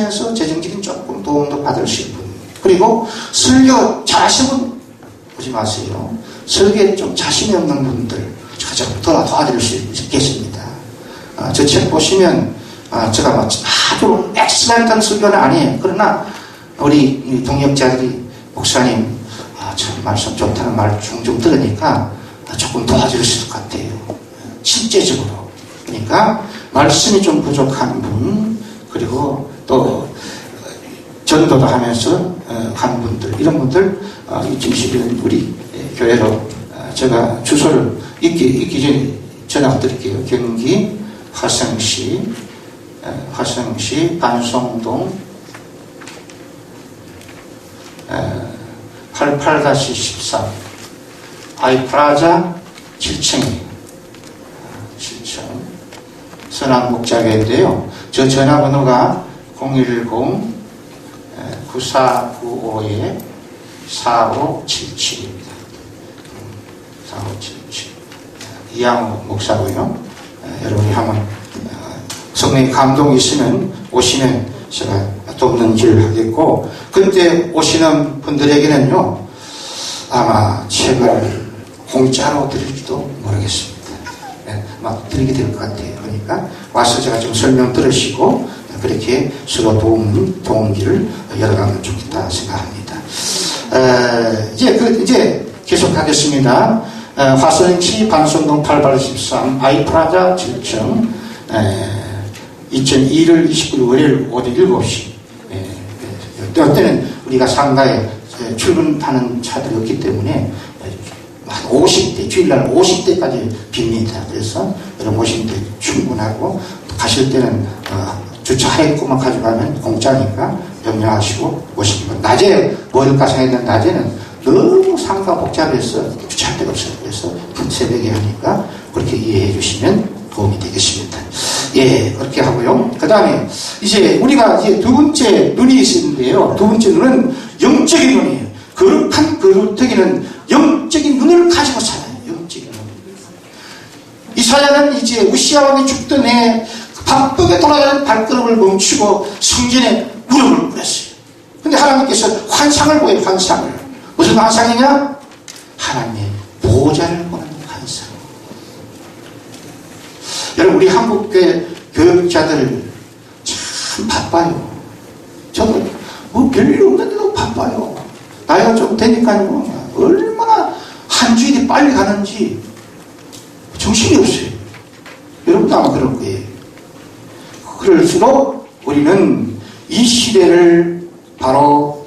하면서 재정적인 조금 도움도 받을 수 분. 그리고 설교 분 보지 마세요. 설교에 좀 자신이 없는 분들 제가 좀더 도와드릴 수 있겠습니다. 아, 저책 보시면 아, 제가 뭐 아주 엑셀런트한 설교는 아니에요. 그러나 우리 이 동역자들이 목사님 아, 참 말씀 좋다는 말 종종 들으니까 아, 조금 도와줄 수 있을 것 같아요. 실제적으로. 그러니까 말씀이 좀 부족한 분 그리고 또 전도도 하면서 어, 한 분들 이런 분들 어, 이 김시빈 우리 교회로 어, 제가 주소를 읽기, 읽기 전에 전화 드릴게요. 경기 화성시 어, 화성시 반송동 어, 88-13 아이프라자 7층 7층 선한목자교인데요. 저 전화번호가 010 9495에 4577입니다. 4577. 이양호 목사고요. 에, 여러분이 한번 어, 성령의 감동이 있으면 오시면 제가 돕는 일을 하겠고 그때 오시는 분들에게는요 아마 책을 공짜로 드릴지도 모르겠습니다. 예, 막 드리게 될 것 같아요. 그러니까 와서 제가 좀 설명 들으시고 그렇게 서로 도움, 도움기를 열어가면 좋겠다 생각합니다. 에, 이제, 그, 이제 계속하겠습니다. 에, 화성시 반송동 8813 아이프라자 7층 2001월 29일 월요일 오전 7시 에, 에, 때는 우리가 상가에 에, 출근하는 차들이 없기 때문에 에, 한 50대, 주일날 50대까지 빕니다. 그래서 여러분 오실 때 충분하고 가실 때는 어, 주차했고만 가져가면 공짜니까 염려하시고 오시기 바랍니다. 낮에 생각했는데 낮에는 너무 상가 복잡해서 주차할 데가 없어요. 그래서 새벽에 하니까 그렇게 이해해 주시면 도움이 되겠습니다. 예, 그렇게 하고요. 그 다음에 이제 우리가 이제 두 번째 눈이 있는데요. 두 번째 눈은 영적인 눈이에요. 거룩한 거룩하기는 영적인 눈을 가지고 살아요. 영적인 눈. 이사야는 이제 우시아 왕이 죽던 해 바쁘게 돌아가는 발걸음을 멈추고 성전에 무릎을 꿇었어요. 근데 하나님께서 환상을 보여요, 환상을. 무슨 환상이냐? 하나님의 보좌를 보는 환상. 여러분, 우리 한국교회 교육자들 참 바빠요. 저도 뭐 별일 없는데도 바빠요. 나이가 좀 되니까요. 얼마나 한 주일이 빨리 가는지 정신이 없어요. 여러분도 아마 그럴 거예요. 그럴수록 우리는 이 시대를 바로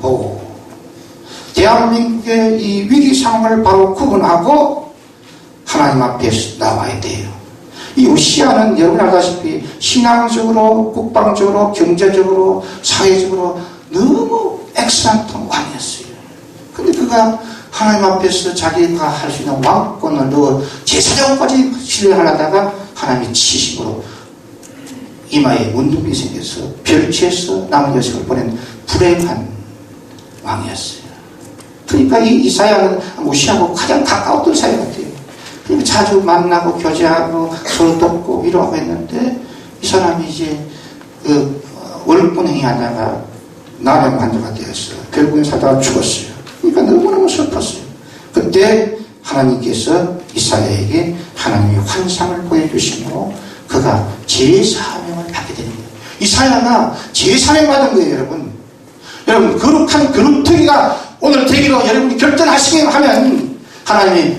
보고 대한민국의 이 위기 상황을 바로 구분하고 하나님 앞에 나와야 돼요. 이 우시아는 여러분 알다시피 신앙적으로, 국방적으로, 경제적으로, 사회적으로 너무 엑스란트 왕이었어요. 근데 그가 하나님 앞에서 자기가 할 수 있는 왕권을 넣어 제사장까지 실행하려다가 하나님이 치심으로 이마에 문둥이 생겨서 별치에서 남은 여생을 보낸 불행한 왕이었어요. 그러니까 이 이사야는 무시하고 가장 가까웠던 사이 같아요. 그러니까 자주 만나고 교제하고 서로 돕고 위로하고 했는데 이 사람이 이제 그 월분행이 하다가 나병 환자가 되었어요. 결국엔 살다가 죽었어요. 그러니까 너무너무 슬펐어요. 그때 하나님께서 이사야에게 하나님의 환상을 보여주심으로 그가 제 사명을 받게 되는 거예요. 이사야가 제 사명 받은 거예요, 여러분. 여러분, 거룩한 거룩특기가 오늘 되기로 여러분이 결단하시게 하면 하나님이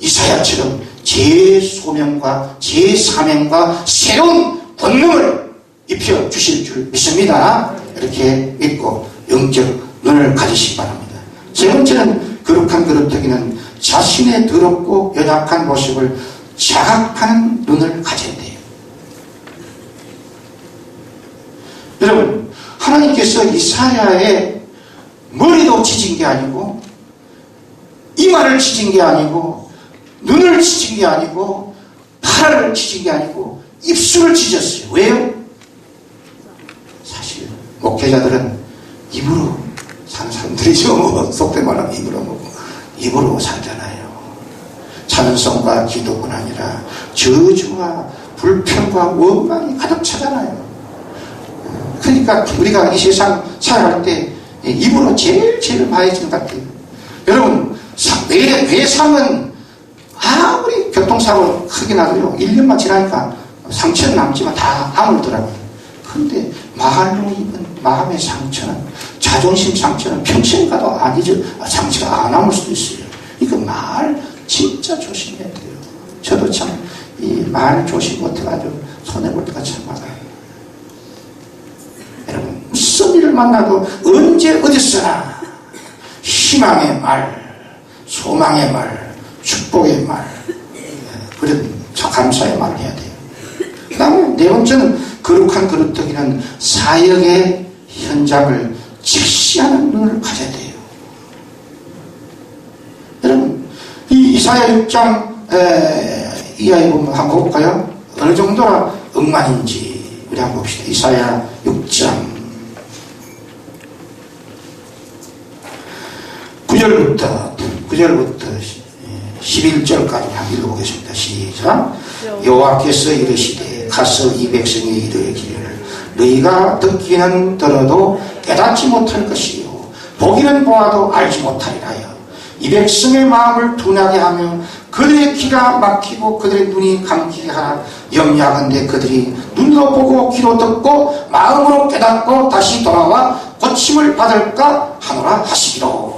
이사야처럼 제 소명과 제 사명과 새로운 권능을 입혀 주실 줄 믿습니다. 이렇게 믿고 영적 눈을 가지시기 바랍니다. 세 번째는 거룩한 거룩특기는 자신의 더럽고 연약한 모습을 자각하는 눈을 가져야 돼요. 여러분, 하나님께서 이사야의 머리도 지진 게 아니고, 이마를 지진 게 아니고, 눈을 지진 게 아니고, 팔을 지진 게 아니고, 입술을 찢었어요. 왜요? 사실, 목회자들은 입으로 사는 사람들이죠. 속된 말하면 입으로 먹고, 입으로 살잖아요. 찬송과 기도뿐 아니라 저주와 불평과 원망이 가득 차잖아요. 그러니까 우리가 이 세상 살아갈 때 입으로 제일 제일 많이 지는 것 같아요. 여러분, 사- 뇌, 뇌상은 아무리 교통사고 크게 나도요, 1년만 지나니까 상처는 남지만 다 아물더라고요. 근데 말로 입은 마음의 상처는, 자존심 상처는 평생 가도 안 잊어, 상처가 안 아물 수도 있어요. 그러니까 말 진짜 조심해야 돼요. 저도 참, 이 말 조심 못해가지고 손해볼 때가 참 많아요. 여러분, 일을 만나도 언제 어디서나 희망의 말, 소망의 말, 축복의 말, 그런 참 감사의 말을 해야 돼요. 그 다음에 네 번째는 거룩한 그릇떡이는 사역의 현장을 직시하는 눈을 가져야 돼요. 여러분, 이 이사야 6장 에, 이하에 보면 한번 볼까요? 어느 정도나 엉망인지 우리 한번 봅시다. 이사야 6장 9절부터 9절부터 11절까지 한번 읽어보겠습니다. 시작. 여호와께서 이르시되 가서 이 백성의 이르기를 너희가 듣기는 들어도 깨닫지 못할 것이요 보기는 보아도 알지 못하리라여 이 백성의 마음을 둔하게 하며 그들의 귀가 막히고 그들의 눈이 감기게 하라 염려하건대 그들이 눈으로 보고 귀로 듣고 마음으로 깨닫고 다시 돌아와 고침을 받을까 하노라 하시기로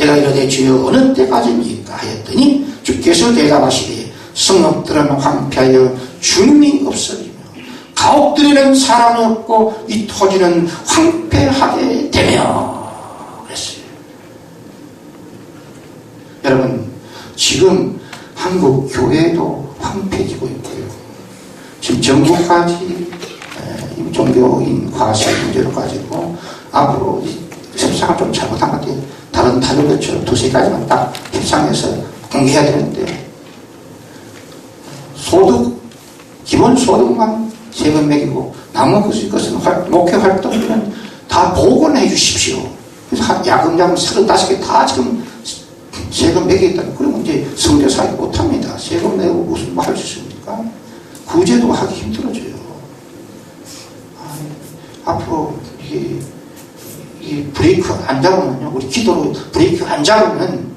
내가 이르되 주여 어느 때까지입니까 하였더니 주께서 대답하시되 성읍들은 황폐하여 주님이 없어지며 가옥들에는 사람이 없고 이 토지는 황폐하게 되며 그랬어요. 여러분 지금 한국 교회도 황폐해지고 있고요. 지금 전국까지 종교인 과세 문제로 가지고 앞으로 이 협상을 좀 잘못한 것 같아요. 다른 타국처럼 두세 가지만 딱 협상해서 공개해야 되는데 소득 기본 소득만 세금 매기고 나머지 것은 활- 목회 활동들은 다 보건해 주십시오. 그래서 한 야금야금 35개 다 지금 세금 매기겠다는 그러면 이제 성대사기 못합니다. 세금 내고 무슨 뭐 할 수 있습니까? 구제도 하기 힘들어져요. 아, 앞으로 이게, 이 브레이크 안 잡으면요, 우리 기도로 브레이크 안 잡으면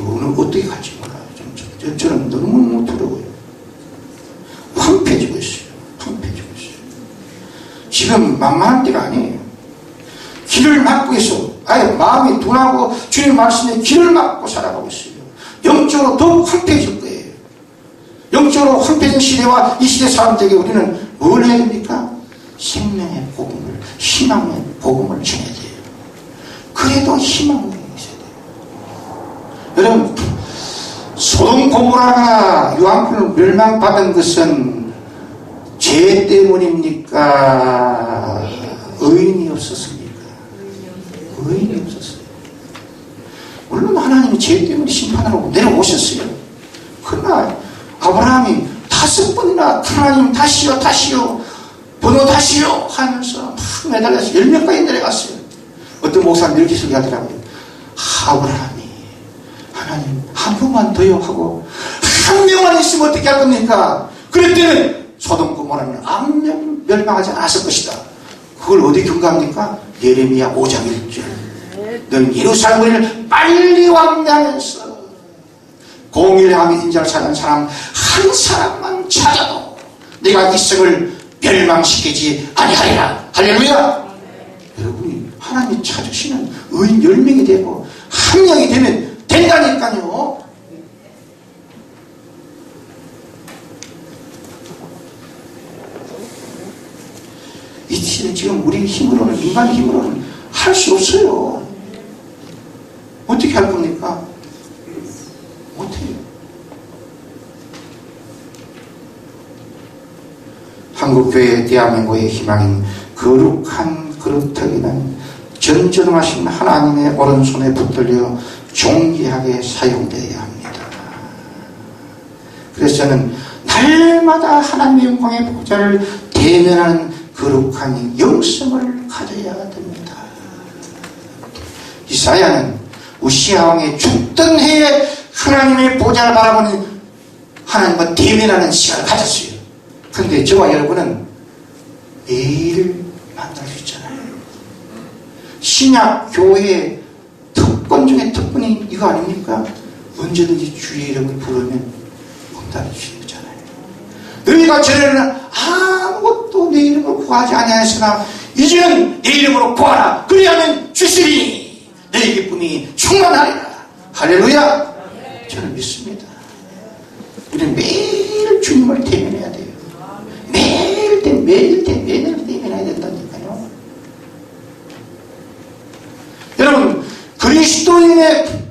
오늘 어떻게 갈지 몰라요. 좀, 저, 저, 저는 너무 두려워요. 황폐해지고 있어요. 황폐해지고 있어요. 지금 만만한 때가 아니에요. 길을 막고 있어. 아예 마음이 둔하고 주님 말씀에 길을 막고 살아가고 있어요. 영적으로 더욱 황폐해질 거예요. 영적으로 황폐해진 시대와 이 시대 사람들에게 우리는 뭘 해야 됩니까? 생명의 복음을, 희망의 복음을 전해야 돼요. 그래도 희망이 있어야 돼요. 여러분, 소돔 고모라가 유황불을 멸망받은 것은 죄 때문입니까? 의인이 없었습니까? 의인이 없었어요. 물론 하나님이 죄 때문에 심판하러 내려오셨어요. 그러나 아브라함이 다섯 번이나 하나님 다시요 다시요 번호 다시요 하면서 막 매달려서 열 명까지 내려갔어요. 어떤 목사님 이렇게 소리하더라고요. 아브라함이 하나님 한 번만 더요 하고 한 명만 있으면 어떻게 할 겁니까? 때는 소돔 고모라는 암명 멸망하지 않았을 것이다. 그걸 어디 경고합니까? 예레미야 5장 1절. 넌 예루살렘을 빨리 왕래하면서 공일함이 인자를 찾는 사람 한 사람만 찾아도 내가 이 성을 멸망시키지 아니하리라. 할렐루야. 여러분이 하나님 찾으시는 의인 열명이 되고 한 명이 되면 된다니까요. 이 시대 지금 우리 힘으로는 인간 힘으로는 할 수 없어요. 어떻게 할 겁니까? 못해요. 한국교회 대한민국의 희망인 거룩한 그릇터기는 전전하신 하나님의 오른손에 붙들려 존귀하게 사용되어야 합니다. 그래서 저는 날마다 하나님의 영광의 보좌를 대면하는 거룩한 영성을 가져야 됩니다. 이사야는 우시아 왕의 죽던 해에 하나님의 보좌를 바라보는 하나님과 대면하는 시간을 가졌어요. 근데 저와 여러분은 매일 만날 수 있잖아요. 신약 교회의 특권 중에 특권이 이거 아닙니까? 언제든지 주의 이름을 부르면 응답해 주시는 거잖아요. 너희가 전에는 아무것도 내 이름을 구하지 아니하였으나 이제는 내 이름으로 구하라. 그리하면 주시리. 내 기쁨이 충만하리라. 할렐루야. 저는 믿습니다. 우리는 매일 주님을 대면해야 돼요. 매일 대 매일 대 매일 대면해야 된다니까요. 여러분 그리스도인의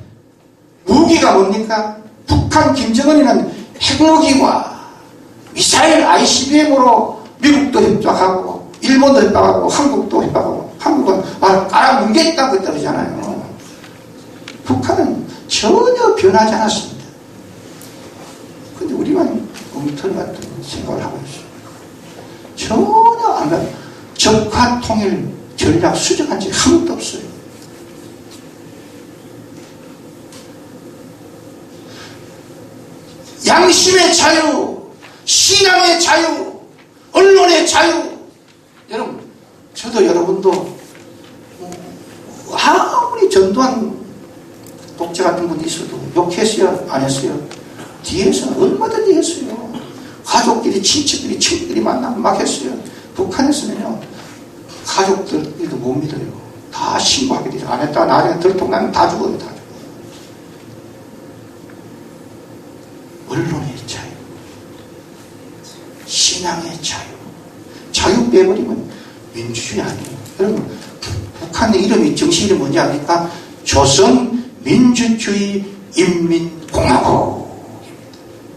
무기가 뭡니까? 북한 김정은이는 핵무기와 미사일 ICBM으로 미국도 협박하고 일본도 협박하고 한국도 협박하고 한국은 아, 깔아뭉개겠다 그러잖아요. 북한은 전혀 변하지 않았습니다. 근데 우리만 엉터리 같은 생각을 하고 있어요. 전혀 안 가. 적화 통일 전략 수정한 적이 한 번도 없어요. 양심의 자유, 신앙의 자유, 언론의 자유. 여러분, 저도 여러분도 뭐 아무리 전두환 독재 같은 분이 있어도 욕했어요? 안 했어요? 뒤에서는 얼마든지 했어요. 가족끼리, 친척끼리, 친구끼리 만나면 막 했어요. 북한에서는요, 가족들끼리도 못 믿어요. 다 신고하게 되죠. 안 했다가 나중에 들통나면 다 죽어요, 다 죽어요. 언론의 자유, 신앙의 자유, 자유 빼버리면 민주주의 아니에요. 여러분, 북한의 이름이 정식 이름이 뭔지 압니까? 조선 민주주의 인민공화국.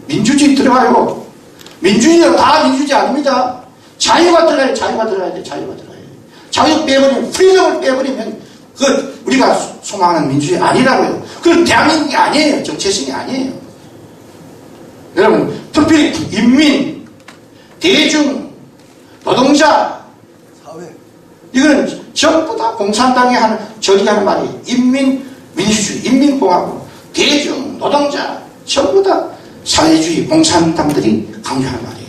민주주의 들어가요. 민주주의는 다 민주주의 아닙니다. 자유가 들어야 자유가 들어야 돼, 자유가 들어야 돼. 자유 빼버리면, 프리덤을 빼버리면, 그, 우리가 소망하는 민주주의 아니라고요. 그건 대한민국이 아니에요. 정체성이 아니에요. 여러분, 특별히 인민, 대중, 노동자, 사회. 이거는 전부 다 공산당이 하는, 저기 하는 말이 인민, 민주주의, 인민공화국, 대중, 노동자, 전부 다 사회주의, 공산당들이 강조하는 말이에요.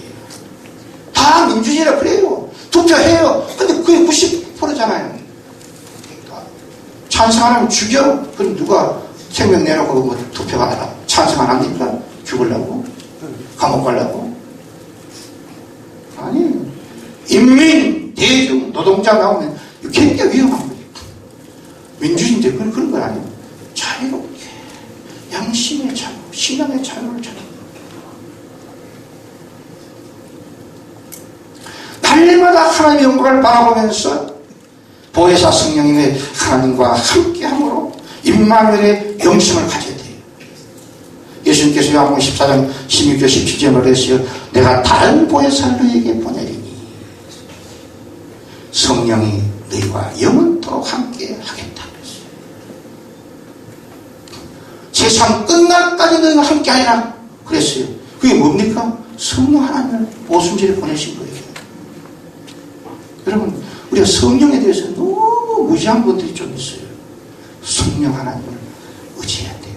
다 민주주의라 그래요. 투표해요. 근데 그게 90%잖아요. 찬성 안 하면 죽여? 그럼 누가 생명 내놓고 뭐 투표가 하라. 찬성 안 합니까? 죽으려고? 감옥 가려고? 아니에요. 인민, 대중, 노동자 나오면 굉장히 위험한 거예요. 민주주의인데 그런, 그런 건 아니에요. 자유롭게, 양심의 자유, 신앙의 자유를 찾는 날마다 하나님의 영광을 바라보면서 보혜사 성령님의 하나님과 함께함으로 임마누엘의 영심을 가져야 돼요. 예수님께서 요한복음 14장 16절 17절에 말했어요. 내가 다른 보혜사를 너에게 보내리니 성령이 너희와 영원토록 함께 하겠다. 세상 끝날까지 너희와 함께 하리라 그랬어요. 그게 뭡니까? 성령 하나님을 오순절에 보내신 거예요. 여러분, 우리가 성령에 대해서 너무 무지한 분들이 좀 있어요. 성령 하나님을 의지해야 돼요.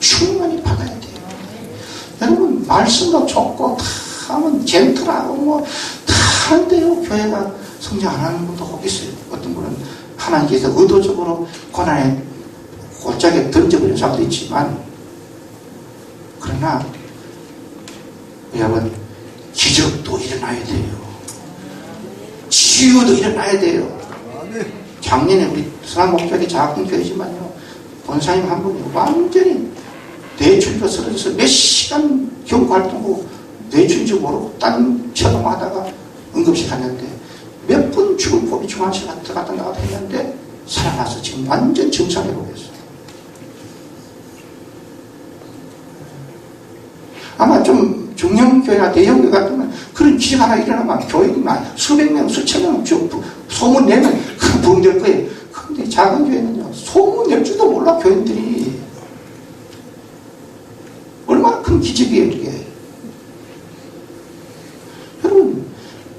충만히 받아야 돼요. 여러분, 말씀도 좋고, 다 하면 젠틀하고, 뭐, 다 하는데요. 교회가 성장 안 하는 분도 혹 있어요. 어떤 분은 하나님께서 의도적으로 고난에 골짜기에 던져버리는 사람도 있지만, 그러나, 여러분, 기적도 일어나야 돼요. 치유도 일어나야 돼요. 작년에 우리 선한목적이 작은 교회지만요. 본사님 한 분이 완전히 뇌출혈 쓰러져서 몇 시간 경고 활동하고 뇌출인지 모르고 딴 처방하다가 응급실 갔는데 몇 분 죽을 법이 중환실 갔다 갔다 나갔다 했는데 살아나서 지금 완전 정상회복했어요 아마 좀 중형교회나 대형교회 같으면 그런 기적 하나 일어나면 교인만 수백 명, 수천 명 주- 소문 내면 그 부흥될 거예요. 근데 작은 교회는요, 소문 낼 줄도 몰라, 교인들이. 큰 기적이에요 이게. 여러분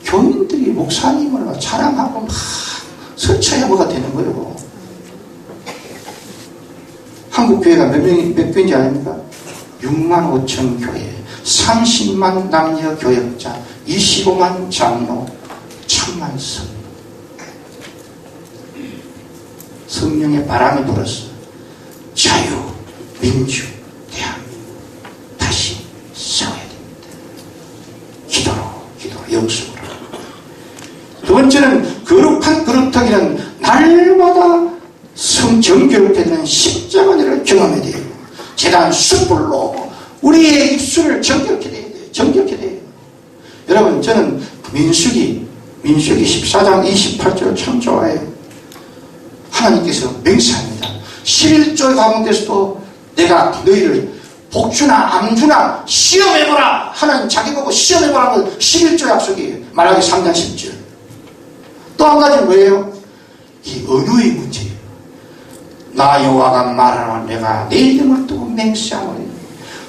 교인들이 목사님을 자랑하고 막 설쳐야뭐가 되는 거예요. 한국 교회가 몇 명이 몇 교인지 아닙니까? 6만 5천 교회, 30만 남녀 교역자, 25만 장로, 천만 성. 성령의 바람이 불었어. 자유, 민주, 거룩하기는 날마다 성정교육되는 십자가를 경험해야 돼요. 재단 숯불로 우리의 입술을 정결케 돼야 돼요. 정결케 돼요. 여러분 저는 민수기 민수기 14장 28절 참 좋아해요. 하나님께서 맹세합니다. 11조 가운데서도 내가 너희를 복주나 암주나 시험해보라. 하나님 자기 보고 시험해보라는 건 11조 약속이에요. 말하기 3장 10절. 또 한 가지 뭐예요? 이 언어의 문제예요. 나 여호와가 말하노 내가 내 이름을 두고 맹세하노니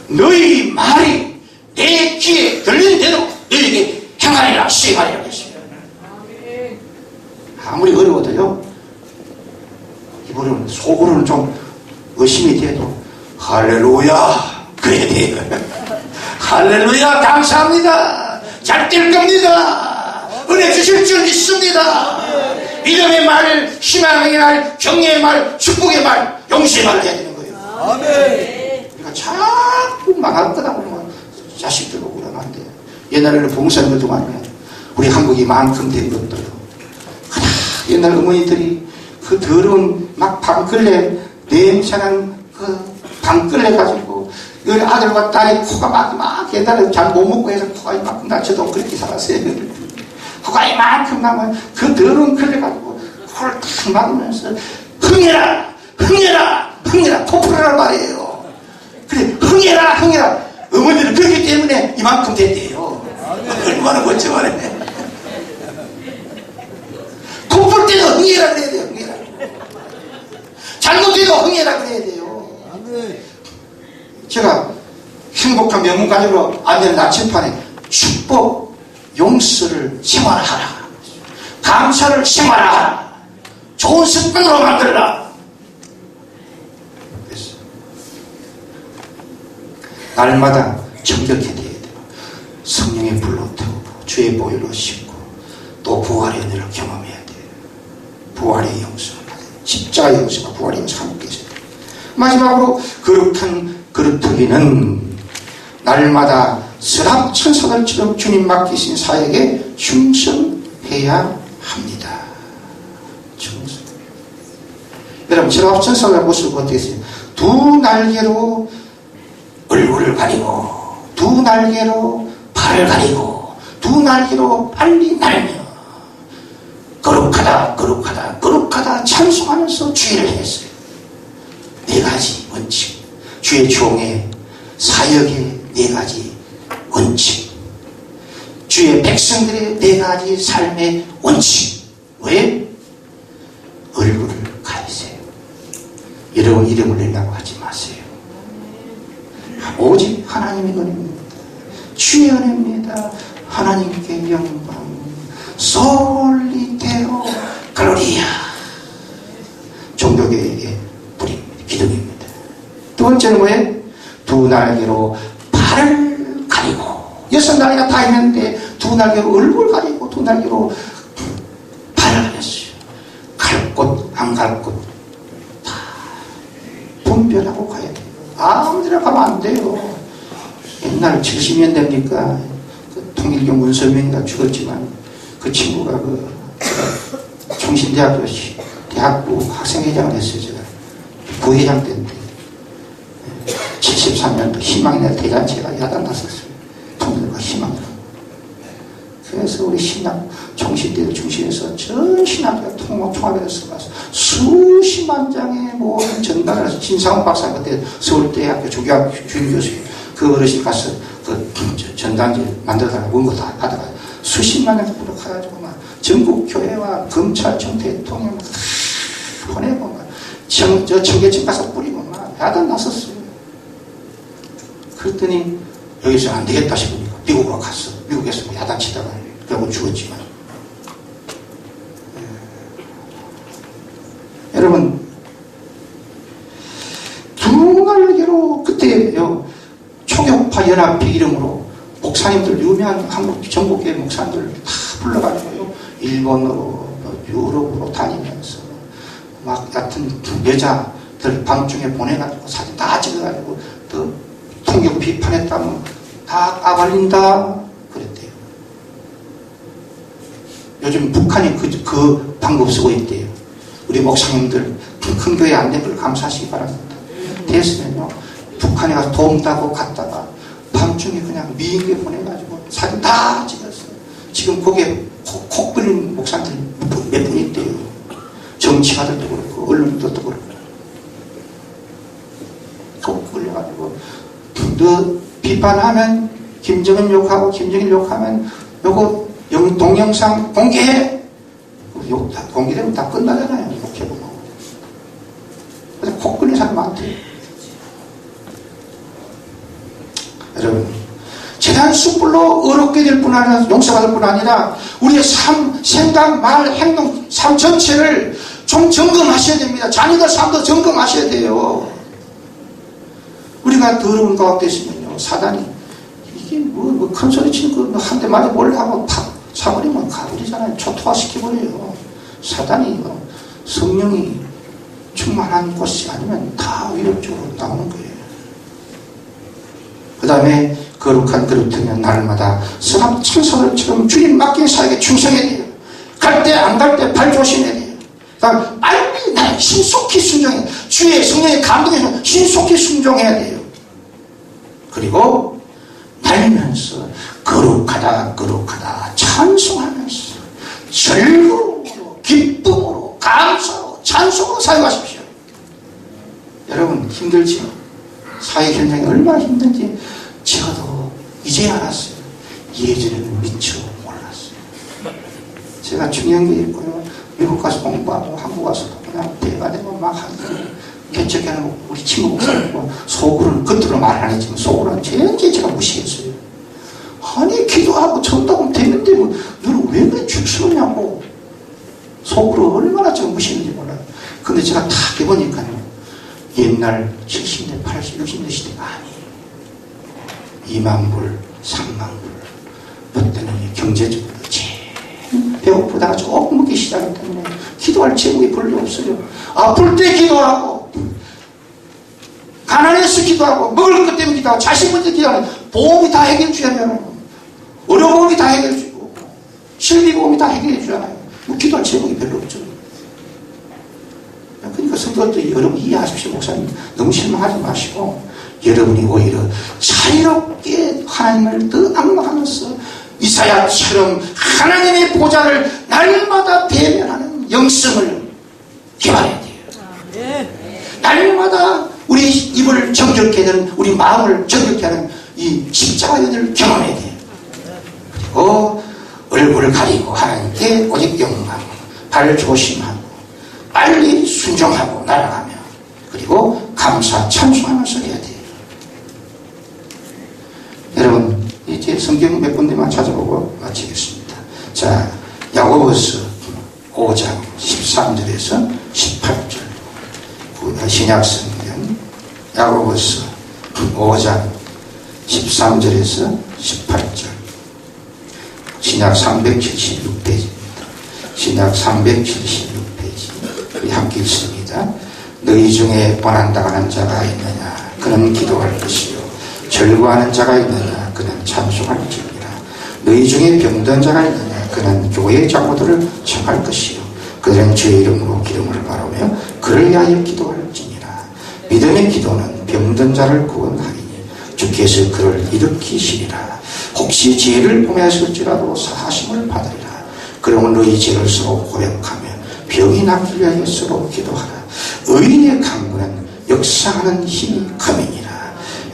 너희 말이 내 귀에 들리는 대로 너희에게 행하리라 수행하리라 했어요. 아무리 어려워도요. 이번에는 속으로는 좀 의심이 돼도 할렐루야 그래야 돼요. 할렐루야 감사합니다. 잘 될 겁니다. 은혜 주실 줄 믿습니다. 믿음의 말, 희망의 말, 경례의 말, 축복의 말, 용서의 말을 해야 되는 거예요. 그러니까 자꾸 망할 거다 보면 자식들 보고 안 돼요. 옛날에는 봉사를 동안에 우리 한국이 만큼 된 것들도 하나 옛날 어머니들이 그 더러운 막 방글레 냄새난 그 방글레 가지고 그 아들과 딸이 코가 막, 막 옛날에 잘 못 먹고 해서 코가 나 저도 그렇게 살았어요. 코가 이만큼 나면 그 더러운 글레 가지고 코를 탁 막으면서 흥해라 흥해라 흥해라 코 풀어라 말이에요. 그래 흥해라 흥해라 어머니는 그렇기 때문에 이만큼 됐대요. 얼마나 멋져말해 코풀 때도 흥해라 그래야 돼요. 흥해라. 잘못해도 흥해라 그래야 돼요. 제가 행복한 명문 가지고 앉은 나침판에 축복, 용서를 생활하라. 감사를 생활하라. 좋은 습관으로 만들라. 그래서 날마다 돼야 돼요. 성령의 불로 태우고 주의 보혈로 씻고 또 부활의 은혜를 경험해야 돼요. 부활의 받아요. 십자가의 영수가 부활의 영수 함께 계세요. 마지막으로 거룩한 거룩하기는 날마다 스랍 천사들처럼 주님 맡기신 사에게 충성해야 합니다. 충성. 여러분 스랍 천사의 모습 어떻겠어요? 두 날개로 얼굴을 가리고 두 날개로 팔을 가리고 두 날개로 빨리 날며 거룩하다 거룩하다 거룩하다 찬송하면서 주의를 했어요. 네 가지 원칙. 주의 종의 사역의 네 가지 원칙. 주의 백성들의 네 가지 삶의 원칙. 왜? 얼굴을 가리세요. 여러분 이름을 내려고 하지 마세요. 오직 하나님의 은혜입니다. 주의 은혜입니다. 하나님께 영광. 솔리테오 글로리아. 종교계의 뿌리입니다. 기둥입니다. 두 번째는 뭐예요? 두 날개로 발을 가리고 여섯 날개가 다 있는데 두 날개로 얼굴 가리고 두 날개로 발을 가렸어요. 갈 곳, 안 갈 곳 다 분별하고 가야 돼요. 아무 데나 가면 안 돼요. 옛날 70년대입니까? 그 통일교 문선명이가 죽었지만 그 친구가 그 총신대학교 시- 대학부 학생회장을 했어요, 제가. 부회장 때인데. 73년도 희망의 대잔치가 야단 났었어요. 희망으로. 그래서 우리 신학 정신대를 중심해서 전 신학교가 통합, 통합에 들어가서 수십만 장의 모든 전달을 해서 진상훈 박사 그때 서울대학교 조교학 주임 교수 그 어르신 가서 그 저- 전단지 만들어달라고 원고 다 받아가 수십만 장 정도 가가지고 막 전국 교회와 검찰청 대통령 다 보내고 막 청, 저 청계천 가서 뿌리고 막 야단 났었어요. 그랬더니 여기서 안 되겠다 싶으니까 미국으로 갔어. 미국에서 뭐 야단치다가 결국 죽었지만. 예. 여러분, 두 날개로 그때요, 초교파 연합회 이름으로 목사님들, 유명한 한국 전국의 목사님들 다 불러가지고요, 일본으로, 또 유럽으로 다니면서 막, 같은 여자들 밤중에 보내가지고 사진 다 찍어가지고 또 통역 비판했다면 다 까발린다 그랬대요. 요즘 북한이 그, 그 방법 쓰고 있대요. 우리 목사님들 큰 교회 안 된 걸 감사하시기 바랍니다. 됐으면요. 북한에 가서 도움다고 갔다가 밤중에 그냥 미인계 보내가지고 사진 다 찍었어요. 지금 거기에 콕, 콕 끌린 목사들 몇 분 있대요. 정치가들도 그렇고 언론들도 그렇고 콕 끌려가지고 너 비판하면 김정은 욕하고 김정일 욕하면 요거 영- 동영상 공개해 욕 다 공개되면 다 끝나잖아요 욕해보고 그래서 콕 끌린 사람 많대요 여러분 재단 숯불로 어렵게 될 뿐 아니라 용서받을 뿐 아니라 우리의 삶, 생각, 말, 행동, 삶 전체를 좀 점검하셔야 됩니다. 자녀들 삶도 점검하셔야 돼요. 우리가 더러운 가운데 있으면요, 사단이 이게 뭐, 뭐 큰 소리 치는 거한대 맞아 몰라고 팍 사버리면 가버리잖아요. 초토화시켜버려요. 사단이 요 성령이 충만한 곳이 아니면 다 위력적으로 나오는 거예요. 그 다음에 거룩한 그릇하면 날마다 사람 천사들처럼 주님 맡긴 사에게 충성해야 돼요. 갈 때 안 갈 때 발 조심해야 돼요. 그러니까 빨리 나 신속히 순종해. 주의 성령의 감동에 신속히 순종해야 돼요. 그리고 날면서 거룩하다 거룩하다 찬송하면서 즐거움으로 기쁨으로 감사로 찬송으로 사용하십시오. 여러분 힘들지요? 사회 현장이 얼마나 힘든지 저도 이제 알았어요. 예전에는 미처 몰랐어요. 제가 중요한 게 있고요. 미국 가서 공부하고 한국 와서도 그냥 대가 되고 막 하는 개척하는 우리 친구 목사님고 속으로는 겉으로 말안 했지만 속으로는 제일 제가 무시했어요. 아니 기도하고 전도하면 되는데 뭐 너는 왜 그래 죽쓰느냐고 속으로 얼마나 제가 무시했는지 몰라요. 근데 제가 다 해보니까요. 옛날 70대, 80, 60대 시대가 아니에요. 2만 불, 3만 불. 그때는 경제적으로 제일 배고프다가 조금 먹기 때문에 기도할 제목이 별로 없어요. 아플 때 기도하고, 가난해서 기도하고, 먹을 것 때문에 기도하고, 자식 문제 기도하고, 보험이 다 해결해 주잖아요. 의료보험이 다 해결해 주고, 실비보험이 다 해결해 주잖아요. 뭐 기도할 제목이 별로 없죠. 그러니까 성도들 여러분 이해하십시오 목사님 너무 실망하지 마시고 여러분이 오히려 자유롭게 하나님을 더 악망하면서 이사야처럼 하나님의 보좌를 날마다 대면하는 영성을 개발해야 돼요 날마다 우리 입을 정결케 하는 우리 마음을 정결케 하는 이 십자가 연을 경험해야 돼요 그리고 얼굴을 가리고 하나님께 오직 영광 발 조심하고 빨리 순종하고 날아가며 그리고 감사 찬송하면서 해야 돼요. 여러분 이제 성경 몇 군데만 찾아보고 마치겠습니다. 자 야고보서 5장 13절에서 18절 그 신약 성경 야고보서 5장 13절에서 18절. 신약 376페이지입니다. 신약 376페이지. 우리 함께 읽습니다. 너희 중에 원한다가는 자가 있느냐? 그는 기도할 것이요. 절구하는 자가 있느냐? 그는 찬송할지니라. 너희 중에 병든 자가 있느냐? 그는 교회의 장모들을 청할 것이요. 그들은 주의 이름으로 기름을 바르며 그를 위하여 기도할지니라 믿음의 기도는 병든 자를 구원하리니 주께서 그를 일으키시리라. 혹시 죄를 범하였을지라도 사하심을 받으리라. 그러면 너희 죄를 서로 고백하며 병이 낫기 위하여 서로 기도하라. 의인의 강구는 역사하는 힘이 커이니라.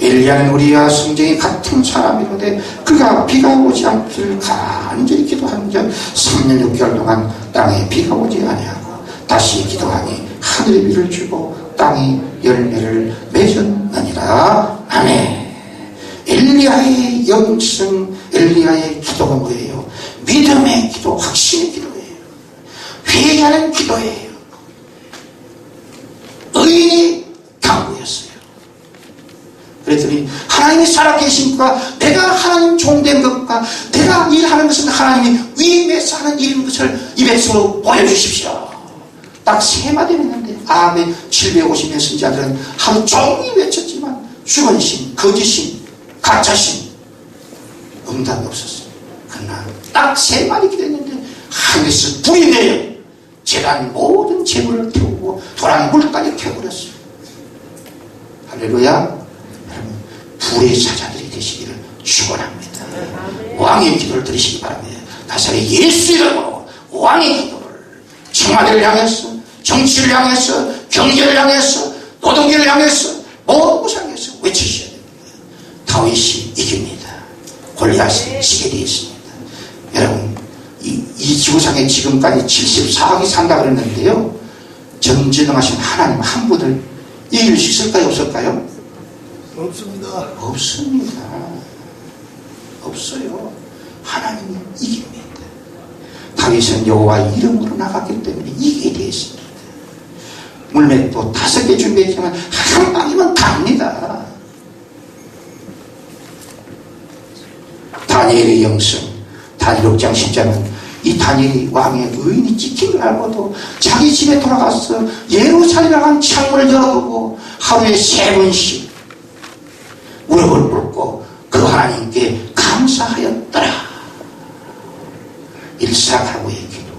엘리야는 우리와 성경이 같은 사람이로되 그가 비가 오지 않기를 간절히 기도한 적 3년 6개월 동안 땅에 비가 오지 아니하고 다시 기도하니 하늘의 비를 주고 땅이 열매를 맺었느니라. 아멘. 엘리야의 영성, 엘리야의 기도가 뭐예요? 믿음의 기도, 확신의 기도예요. 회개하는 기도예요. 의인이 강구였어요. 그랬더니 하나님이 살아계신과 내가 하나님 종된 것과 내가 일하는 것은 하나님이 위임해서 하는 일인 것을 입에서 보여주십시오. 딱 세 마디 했는데 암의 750년 선자들은 하루 종일 외쳤지만 주번신, 거짓신, 가짜신 응답이 없었어요. 그러나 딱 세 마리 기도했는데 하늘에서 불이 내려 재단 모든 재물을 태우고 도랑 물까지 태워버렸어요. 할렐루야. 여러분 불의 사자들이 되시기를 축원합니다. 왕의 기도를 들으시기 바랍니다. 나사렛 예수 이름으로 왕의 기도를 청와대를 향해서 정치를 향해서 경제를 향해서 노동계를 향해서 모든 곳을 향해서 외치셔야 됩니다. 다윗이 이깁니다. 골리앗이 지게 되어 있습니다. 여러분 이, 이 지구상에 지금까지 74억이 산다 그랬는데요. 전지능하신 하나님 한 분을 이길 수 있을까요? 없을까요? 없습니다. 없습니다. 없어요. 하나님이 이깁니다. 다윗은 여호와 이름으로 나갔기 때문에 이기게 되었습니다. 물맷도 다섯 개 준비했지만 한 방이면 갑니다. 다니엘의 영성, 다니엘 6장 10장은 이 다니엘이 왕의 의인이 찍힌 걸 알고도 자기 집에 돌아가서 예루살렘에 간 창문을 열어보고 하루에 세 번씩 무릎을 꿇고 그 하나님께 감사하였더라. 일사하고의 기도,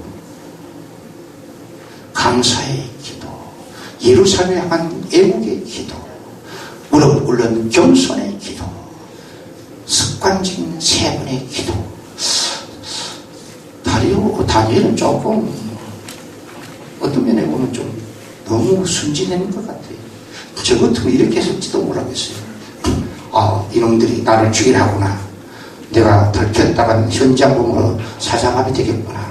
감사의 기도, 예루살렘에 향한 애국의 기도, 무릎을 꿇는 겸손의 기도, 습관적인 세 번의 기도. 다리오, 다니엘은 조금 어떤 면에 보면 좀 너무 순진한 것 같아요. 저 같으면 이렇게 했을지도 모르겠어요. 아, 이놈들이 나를 죽이라구나. 내가 들켰다간 현장범으로 사자밥이 되겠구나.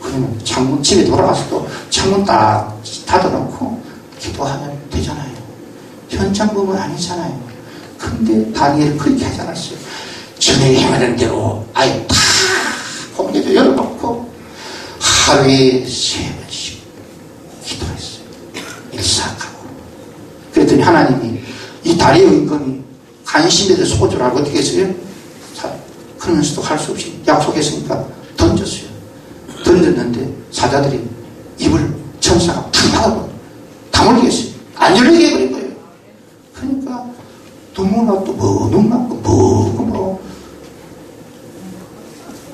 그러면 창문, 집에 돌아가서도 창문 딱 닫아놓고 기도하면 되잖아요. 현장범은 아니잖아요. 근데 다니엘은 그렇게 하지 않았어요. 전에 행하는 대로 아예 다 공개도 열어놓고 하루에 세 번씩 기도했어요. 일사하고. 그랬더니 하나님이 이 다리의 임금이 관심에 대해서 소주를 알고 어떻게 했어요? 자, 그러면서도 할 수 없이 약속했으니까 던졌어요. 던졌는데 사자들이 입을 천사가 푹 닫아버려. 다물게 했어요. 안 열리게 해버린 거예요. 그러니까 너무나 또 뭐, 눈 맞고 뭐고 뭐,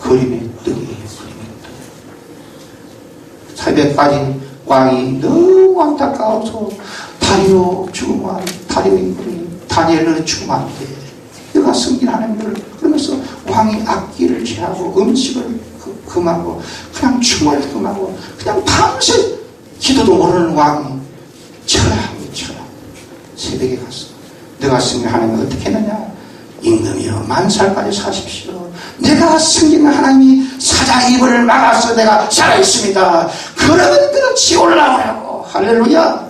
그림의 떡이에요. 그림의 떡. 새벽까지 왕이 너무 안타까워서 다리오 죽으면 안 돼. 다리오 임금이 다니엘을 죽으면 안 돼. 내가 승진 하나님을 그러면서 왕이 악기를 취하고 음식을 그- 금하고 그냥 춤을 금하고 그냥 밤새 기도도 모르는 왕이 새벽에 갔어. 내가 승진 하나님을 어떻게 했느냐? 임금이여 만살까지 사십시오. 내가 승진 하나님이 사자 입을 막아서 내가 살아있습니다. 그러면 그렇지 올라오라고. 할렐루야.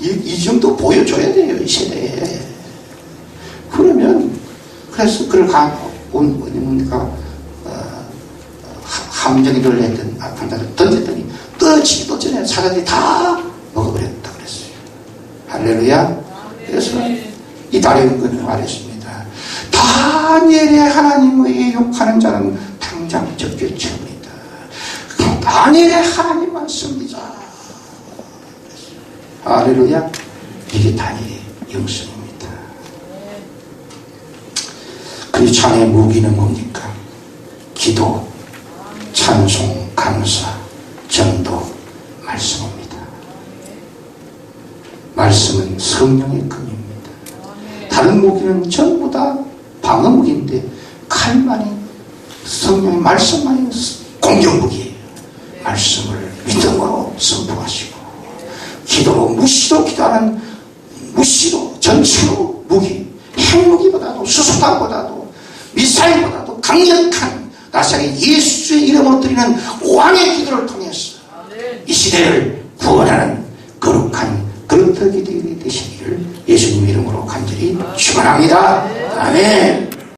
이, 이 정도 보여줘야 돼요, 이 세대에. 그러면, 그래서 그걸 가, 온, 뭡니까, 어, 하- 함정이를 했던 악한자를 던졌더니 떠지기도 전에 사자들이 다 먹어버렸다. 할렐루야. 그래서 이 다리은근을 말했습니다. 다니엘의 하나님의 욕하는 자는 당장 적결치옵니다. 다니엘의 하나님만 씁니다. 할렐루야. 이게 다니엘의 영성입니다. 크리스찬의 무기는 뭡니까? 기도, 찬송, 감사, 전도, 말씀입니다. 말씀은 성령의 금입니다. 다른 무기는 전부 다 방어 무기인데 칼만이 성령의 말씀만이 공격 무기예요. 말씀을 믿음으로 선포하시고 기도로 무시로 기도하는 무시로 전체로 무기 핵무기보다도 수소탄보다도 미사일보다도 강력한 나사의 예수의 이름으로 드리는 왕의 기도를 통해서 이 시대를 구원하는 거룩한 그릇들이 되시기를 예수님 이름으로 간절히 축원합니다. 아멘.